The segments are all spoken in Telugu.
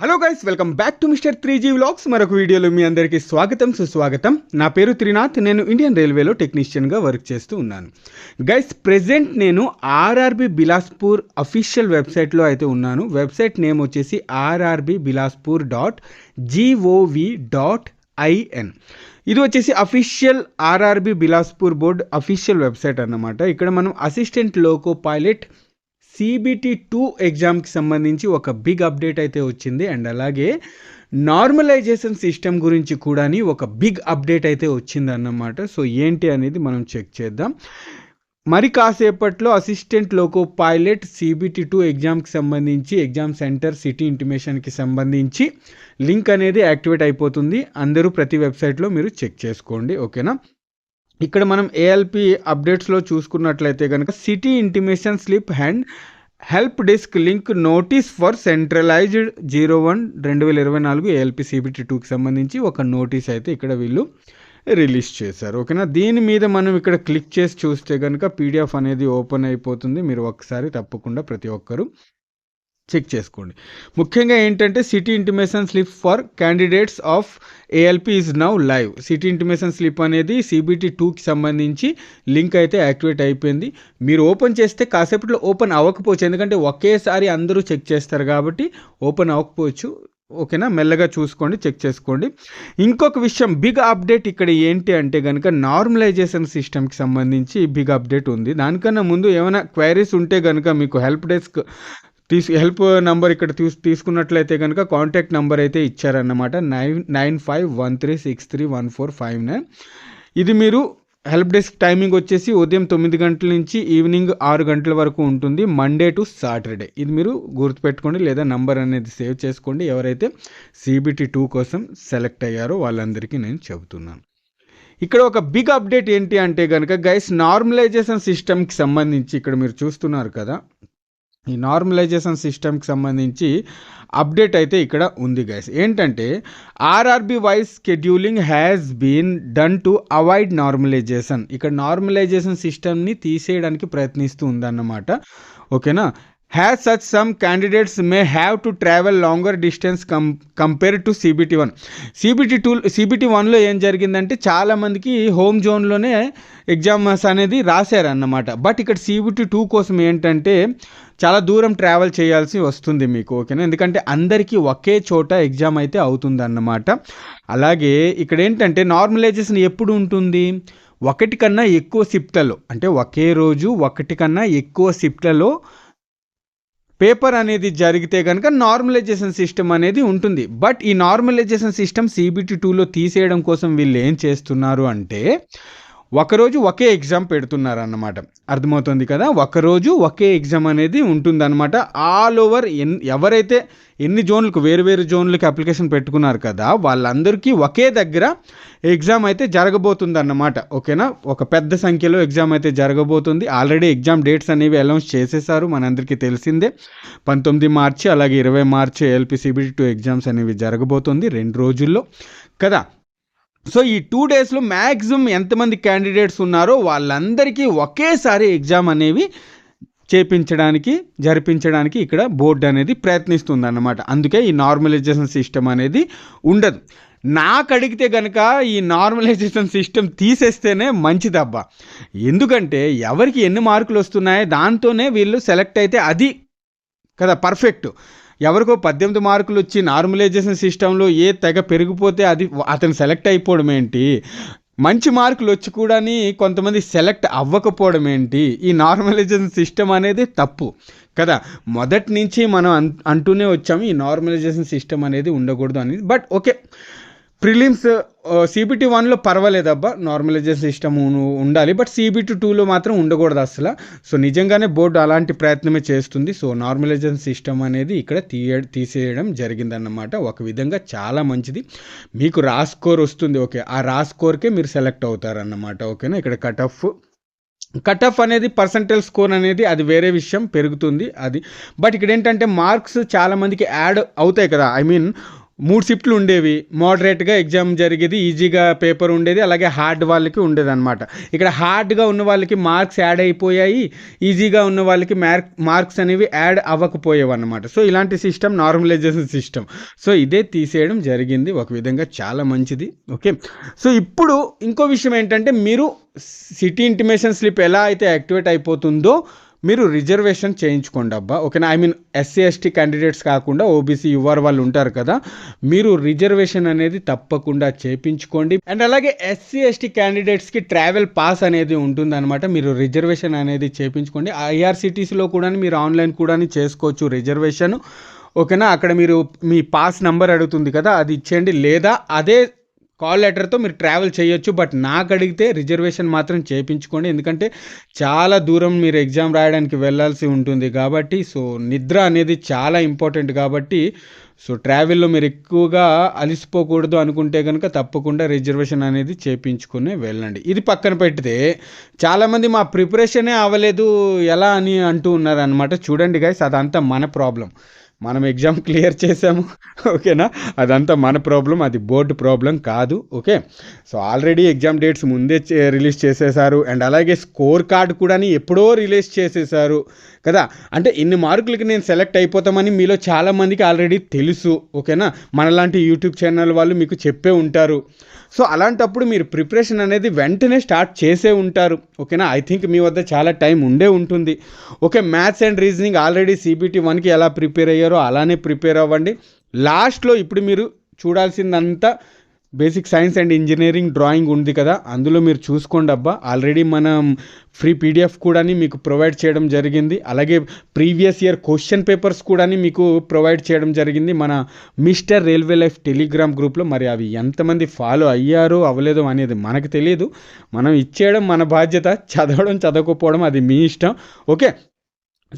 Hello guys welcome back to mister three G vlogs మరొక వీడియోలో మీ అందరికీ స్వాగతం సుస్వాగతం. నా పేరు త్రినాథ్ నేను ఇండియన్ రైల్వేలో టెక్నీషియన్గా వర్క్ చేస్తూ ఉన్నాను. గైస్ ప్రెజెంట్ నేను ఆర్ఆర్బి బిలాస్పూర్ అఫీషియల్ వెబ్సైట్లో అయితే ఉన్నాను. వెబ్సైట్ నేమ్ వచ్చేసి RRB Bilaspur dot GOV dot IN ఇది వచ్చేసి official RRB Bilaspur board official website అన్నమాట. ఇక్కడ మనం assistant loco pilot CBT two ఎగ్జామ్కి సంబంధించి ఒక బిగ్ అప్డేట్ అయితే వచ్చింది. అండ్ అలాగే నార్మలైజేషన్ సిస్టమ్ గురించి కూడా ఒక బిగ్ అప్డేట్ అయితే వచ్చింది అన్నమాట సో ఏంటి అనేది మనం చెక్ చేద్దాం. మరి కాసేపట్లో assistant loco pilot CBT two ఎగ్జామ్కి సంబంధించి ఎగ్జామ్ సెంటర్ సిటీ ఇంటిమేషన్కి సంబంధించి లింక్ అనేది యాక్టివేట్ అయిపోతుంది. అందరూ ప్రతి వెబ్సైట్లో మీరు చెక్ చేసుకోండి. ఓకేనా ఇక్కడ మనం ఏఎల్పి అప్డేట్స్లో చూసుకున్నట్లయితే కనుక city intimation slip hand help desk link notice for centralised zero one రెండు వేల ఇరవై నాలుగు ఏఎల్పి సిబిటి టూకి సంబంధించి ఒక నోటీస్ అయితే ఇక్కడ వీళ్ళు రిలీజ్ చేశారు. ఓకేనా? దీని మీద మనం ఇక్కడ క్లిక్ చేసి చూస్తే కనుక పీడిఎఫ్ అనేది ఓపెన్ అయిపోతుంది. మీరు ఒకసారి తప్పకుండా ప్రతి ఒక్కరూ చెక్ చేసుకోండి. ముఖ్యంగా ఏంటంటే city intimation slip for candidates of ALP is now live city intimation slip అనేది సిబిటీ టూకి సంబంధించి లింక్ అయితే యాక్టివేట్ అయిపోయింది. మీరు ఓపెన్ చేస్తే కాసేపట్లో ఓపెన్ అవ్వకపోవచ్చు. ఎందుకంటే ఒకేసారి అందరూ చెక్ చేస్తారు కాబట్టి ఓపెన్ అవ్వకపోవచ్చు. ఓకేనా? మెల్లగా చూసుకోండి చెక్ చేసుకోండి. ఇంకొక విషయం బిగ్ అప్డేట్ ఇక్కడ ఏంటి అంటే కనుక నార్మలైజేషన్ సిస్టమ్కి సంబంధించి బిగ్ అప్డేట్ ఉంది. దానికన్నా ముందు ఏమైనా క్వైరీస్ ఉంటే కనుక మీకు హెల్ప్ డెస్క్ తీసు హెల్ప్ నంబర్ ఇక్కడ తీసు తీసుకున్నట్లయితే కనుక కాంటాక్ట్ నెంబర్ అయితే ఇచ్చారన్నమాట. Nine nine five one three six three one four five nine. ఇది మీరు హెల్ప్ డెస్క్ టైమింగ్ వచ్చేసి ఉదయం తొమ్మిది గంటల నుంచి ఈవినింగ్ ఆరు గంటల వరకు ఉంటుంది. Monday to Saturday. ఇది మీరు గుర్తుపెట్టుకోండి లేదా నంబర్ అనేది సేవ్ చేసుకోండి. ఎవరైతే సిబిటి టూ కోసం సెలెక్ట్ అయ్యారో వాళ్ళందరికీ నేను చెబుతున్నాను. ఇక్కడ ఒక బిగ్ అప్డేట్ ఏంటి అంటే కనుక గైస్ నార్మలైజేషన్ సిస్టమ్కి సంబంధించి ఇక్కడ మీరు చూస్తున్నారు కదా. ఈ నార్మలైజేషన్ సిస్టమ్కి సంబంధించి అప్డేట్ అయితే ఇక్కడ ఉంది గైస్ ఏంటంటే RRB wise scheduling has been done to avoid normalisation ఇక్కడ నార్మలైజేషన్ సిస్టమ్ని తీసేయడానికి ప్రయత్నిస్తూ ఉందన్నమాట. ఓకేనా? Has such some candidates may have to travel longer distance come compare to CBT one CBT two CBT వన్లో ఏం జరిగిందంటే చాలామందికి హోమ్ జోన్లోనే ఎగ్జామ్స్ అనేది రాశారన్నమాట. బట్ ఇక్కడ సిబిటి టూ కోసం ఏంటంటే చాలా దూరం ట్రావెల్ చేయాల్సి వస్తుంది మీకు ఓకేనా? ఎందుకంటే అందరికీ ఒకే చోట ఎగ్జామ్ అయితే అవుతుంది అన్నమాట అలాగే ఇక్కడ ఏంటంటే నార్మలైజేషన్ ఎప్పుడు ఉంటుంది? ఒకటి కన్నా ఎక్కువ షిఫ్ట్లలో అంటే ఒకే రోజు ఒకటి కన్నా ఎక్కువ షిఫ్ట్లలో పేపర్ అనేది జరిగితే కనుక నార్మలైజేషన్ సిస్టమ్ అనేది ఉంటుంది. బట్ ఈ నార్మలైజేషన్ సిస్టమ్ సిబిటి టూలో తీసేయడం కోసం వీళ్ళు ఏం చేస్తున్నారు అంటే ఒకరోజు ఒకే ఎగ్జామ్ పెడుతున్నారు అన్నమాట అర్థమవుతుంది కదా? ఒకరోజు ఒకే ఎగ్జామ్ అనేది ఉంటుందన్నమాట. ఆల్ ఓవర్ ఎన్ ఎవరైతే ఎన్ని జోన్లకు వేరు వేరు జోన్లకు అప్లికేషన్ పెట్టుకున్నారు కదా వాళ్ళందరికీ ఒకే దగ్గర ఎగ్జామ్ అయితే జరగబోతుంది అన్నమాట ఓకేనా? ఒక పెద్ద సంఖ్యలో ఎగ్జామ్ అయితే జరగబోతుంది. ఆల్రెడీ ఎగ్జామ్ డేట్స్ అనేవి అనౌన్స్ చేసేసారు మనందరికీ తెలిసిందే. పంతొమ్మిది మార్చి అలాగే ఇరవై మార్చి ఎల్పిసిబిటి టూ ఎగ్జామ్స్ అనేవి జరగబోతుంది రెండు రోజుల్లో. కదా? సో ఈ టూ డేస్లో మ్యాక్సిమం ఎంతమంది క్యాండిడేట్స్ ఉన్నారో వాళ్ళందరికీ ఒకేసారి ఎగ్జామ్ అనేవి చేపించడానికి జరిపించడానికి ఇక్కడ బోర్డు అనేది ప్రయత్నిస్తుంది అన్నమాట అందుకే ఈ నార్మలైజేషన్ సిస్టమ్ అనేది ఉండదు. నాకు అడిగితే కనుక ఈ నార్మలైజేషన్ సిస్టమ్ తీసేస్తేనే మంచిదబ్బా. ఎందుకంటే ఎవరికి ఎన్ని మార్కులు వస్తున్నాయో దాంతోనే వీళ్ళు సెలెక్ట్ అయితే అది కదా పర్ఫెక్ట్ ఎవరికో పద్దెనిమిది మార్కులు వచ్చి నార్మలైజేషన్ సిస్టంలో ఏ తెగ పెరిగిపోతే అది అతను సెలెక్ట్ అయిపోవడం ఏంటి? మంచి మార్కులు వచ్చి కూడా కొంతమంది సెలెక్ట్ అవ్వకపోవడం ఏంటి? ఈ నార్మలైజేషన్ సిస్టమ్ అనేది తప్పు. కదా? మొదటి నుంచి మనం అంటూనే వచ్చాము ఈ నార్మలైజేషన్ సిస్టమ్ అనేది ఉండకూడదు అనేది. బట్ ఓకే ప్రిలిమ్స్ సిబిటీ వన్లో పర్వాలేదబ్బా. నార్మలైజేషన్ సిస్టమ్ ఉండాలి. బట్ సిబిటీ టూలో మాత్రం ఉండకూడదు అసలు సో నిజంగానే బోర్డు అలాంటి ప్రయత్నమే చేస్తుంది. సో నార్మలైజేషన్ సిస్టమ్ అనేది ఇక్కడ తీయ తీసేయడం జరిగిందన్నమాట. ఒక విధంగా చాలా మంచిది. మీకు రా స్కోర్ వస్తుంది. ఓకే. ఆ రా స్కోర్కే మీరు సెలెక్ట్ అవుతారన్నమాట. ఓకేనా? ఇక్కడ కట్ ఆఫ్. కట్ ఆఫ్ అనేది పర్సంటేజ్ స్కోర్ అనేది అది వేరే విషయం. పెరుగుతుంది. అది. బట్ ఇక్కడ ఏంటంటే మార్క్స్ చాలామందికి యాడ్ అవుతాయి కదా. ఐ మీన్ మూడు షిఫ్ట్లు ఉండేవి. మోడరేట్గా ఎగ్జామ్ జరిగేది ఈజీగా పేపర్ ఉండేది అలాగే హార్డ్ వాళ్ళకి ఉండేది అనమాట ఇక్కడ హార్డ్గా ఉన్న వాళ్ళకి మార్క్స్ యాడ్ అయిపోయాయి ఈజీగా ఉన్న వాళ్ళకి మార్క్ మార్క్స్ అనేవి యాడ్ అవ్వకపోయేవి అనమాట సో ఇలాంటి సిస్టమ్ నార్మలైజేషన్ సిస్టమ్. సో ఇదే తీసేయడం జరిగింది. ఒక విధంగా చాలా మంచిది. ఓకే? సో ఇప్పుడు ఇంకో విషయం ఏంటంటే మీరు సిటీ ఇంటిమేషన్ స్లిప్ ఎలా అయితే యాక్టివేట్ అయిపోతుందో మీరు రిజర్వేషన్ చేయించుకోండి అబ్బా. ఓకేనా? I mean SC ST candidates కాకుండా ఓబీసీ యువర్ వాళ్ళు ఉంటారు కదా మీరు రిజర్వేషన్ అనేది తప్పకుండా చేయించుకోండి అండ్ అలాగే ఎస్సీ ఎస్టీ క్యాండిడేట్స్కి ట్రావెల్ పాస్ అనేది ఉంటుందన్నమాట. మీరు రిజర్వేషన్ అనేది చేయించుకోండి ఐఆర్సిటీసీలో కూడా మీరు ఆన్లైన్ కూడా చేసుకోవచ్చు రిజర్వేషన్. ఓకేనా? అక్కడ మీరు మీ పాస్ నెంబర్ అడుగుతుంది కదా అది ఇచ్చేయండి. లేదా అదే కాల్ లెటర్తో మీరు ట్రావెల్ చేయొచ్చు బట్ నాకు అడిగితే రిజర్వేషన్ మాత్రం చేయించుకోండి ఎందుకంటే చాలా దూరం మీరు ఎగ్జామ్ రాయడానికి వెళ్ళాల్సి ఉంటుంది కాబట్టి సో నిద్ర అనేది చాలా ఇంపార్టెంట్ కాబట్టి సో ట్రావెల్లో మీరు ఎక్కువగా అలసిపోకూడదు అనుకుంటే కనుక తప్పకుండా రిజర్వేషన్ అనేది చేయించుకుని వెళ్ళండి. ఇది పక్కన పెడితే చాలామంది మా ప్రిపరేషనే అవ్వలేదు ఎలా అని అంటూ ఉన్నారనమాట చూడండి గైస్ అదంతా మన ప్రాబ్లం. మనం ఎగ్జామ్ క్లియర్ చేసాము. ఓకేనా? అదంతా మన ప్రాబ్లం అది బోర్డు ప్రాబ్లం కాదు. Okay? So already exam dates ముందే రిలీజ్ చేసేసారు అండ్ అలాగే స్కోర్ కార్డ్ కూడా ఎప్పుడో రిలీజ్ చేసేసారు కదా? అంటే ఇన్ని మార్కులకి నేను సెలెక్ట్ అయిపోతామని మీలో చాలామందికి ఆల్రెడీ తెలుసు ఓకేనా? మనలాంటి యూట్యూబ్ ఛానల్ వాళ్ళు మీకు చెప్పే ఉంటారు. సో అలాంటప్పుడు మీరు ప్రిపరేషన్ అనేది వెంటనే స్టార్ట్ చేసే ఉంటారు ఓకేనా? ఐ థింక్ మీ వద్ద చాలా టైం ఉండే ఉంటుంది. Okay maths and reasoning already CBT వన్కి ఎలా ప్రిపేర్ అయ్యారో అలానే ప్రిపేర్ అవ్వండి. లాస్ట్లో ఇప్పుడు మీరు చూడాల్సిందంతా basic science and engineering drawing ఉంది కదా అందులో మీరు చూసుకోండి అబ్బా. ఆల్రెడీ మనం ఫ్రీ పీడిఎఫ్ కూడా మీకు ప్రొవైడ్ చేయడం జరిగింది. అలాగే ప్రీవియస్ ఇయర్ క్వశ్చన్ పేపర్స్ కూడా మీకు ప్రొవైడ్ చేయడం జరిగింది. మన మిస్టర్ రైల్వే లైఫ్ టెలిగ్రామ్ గ్రూప్లో మరి అవి ఎంతమంది ఫాలో అయ్యారో అవ్వలేదో అనేది మనకు తెలియదు మనం ఇచ్చేయడం మన బాధ్యత చదవడం చదవకపోవడం అది మీ ఇష్టం. ఓకే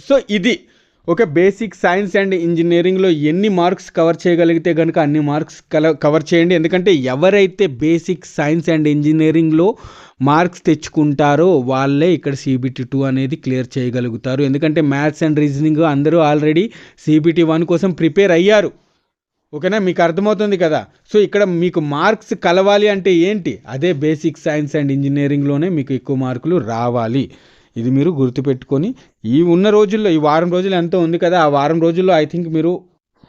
సో ఇది ఓకే బేసిక్ సైన్స్ అండ్ ఇంజనీరింగ్లో ఎన్ని మార్క్స్ కవర్ చేయగలిగితే కనుక అన్ని మార్క్స్ కల కవర్ చేయండి. ఎందుకంటే ఎవరైతే బేసిక్ సైన్స్ అండ్ ఇంజనీరింగ్లో మార్క్స్ తెచ్చుకుంటారో వాళ్ళే ఇక్కడ సీబీటీ టూ అనేది క్లియర్ చేయగలుగుతారు. ఎందుకంటే మ్యాథ్స్ అండ్ రీజనింగ్ అందరూ ఆల్రెడీ సీబీటీ వన్ కోసం ప్రిపేర్ అయ్యారు. ఓకేనా? మీకు అర్థమవుతుంది కదా? సో ఇక్కడ మీకు మార్క్స్ కలవాలి అంటే ఏంటి? అదే బేసిక్ సైన్స్ అండ్ ఇంజనీరింగ్లోనే మీకు ఎక్కువ మార్కులు రావాలి. ఇది మీరు గుర్తుపెట్టుకొని ఈ ఉన్న రోజుల్లో ఈ వారం రోజులు ఎంతో ఉంది కదా ఆ వారం రోజుల్లో ఐ థింక్ మీరు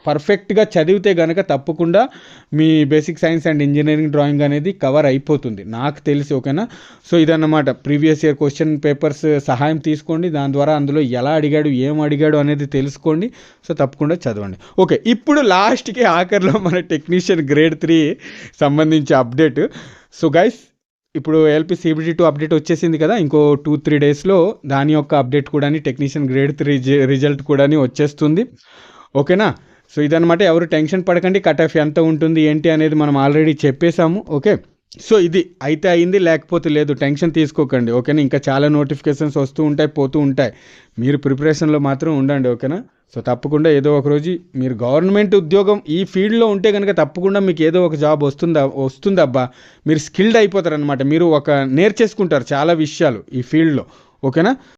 పర్ఫెక్ట్గా చదివితే కనుక తప్పకుండా మీ basic science and engineering drawing అనేది కవర్ అయిపోతుంది. నాకు తెలిసి ఓకేనా సో ఇదన్నమాట. ప్రీవియస్ ఇయర్ క్వశ్చన్ పేపర్స్ సహాయం తీసుకోండి. దాని ద్వారా అందులో ఎలా అడిగాడు ఏం అడిగాడు అనేది తెలుసుకోండి. సో తప్పకుండా చదవండి. ఓకే ఇప్పుడు లాస్ట్కి ఆఖరిలో మన టెక్నీషియన్ గ్రేడ్ త్రీ సంబంధించి అప్డేట్ సో గైస్ ఇప్పుడు ఎల్పి సిబిడి టూ అప్డేట్ వచ్చేసింది కదా ఇంకో టూ త్రీ డేస్లో దాని యొక్క అప్డేట్ కూడా టెక్నీషియన్ గ్రేడ్ త్రీ రిజల్ట్ కూడా వచ్చేస్తుంది. ఓకేనా? సో ఇదనమాట ఎవరు టెన్షన్ పడకండి కట్ ఆఫ్ ఎంత ఉంటుంది ఏంటి అనేది మనం ఆల్రెడీ చెప్పేశాము ఓకే? సో ఇది అయితే అయింది లేకపోతే లేదు టెన్షన్ తీసుకోకండి ఓకేనా? ఇంకా చాలా నోటిఫికేషన్స్ వస్తూ ఉంటాయి పోతూ ఉంటాయి. మీరు ప్రిపరేషన్లో మాత్రం ఉండండి ఓకేనా? సో తప్పకుండా ఏదో ఒక రోజు మీరు గవర్నమెంట్ ఉద్యోగం ఈ ఫీల్డ్లో ఉంటే కనుక తప్పకుండా మీకు ఏదో ఒక జాబ్ వస్తుందా వస్తుందబ్బా. మీరు స్కిల్డ్ అయిపోతారు అనమాట మీరు ఒక నేర్చేసుకుంటారు చాలా విషయాలు ఈ ఫీల్డ్లో. ఓకేనా?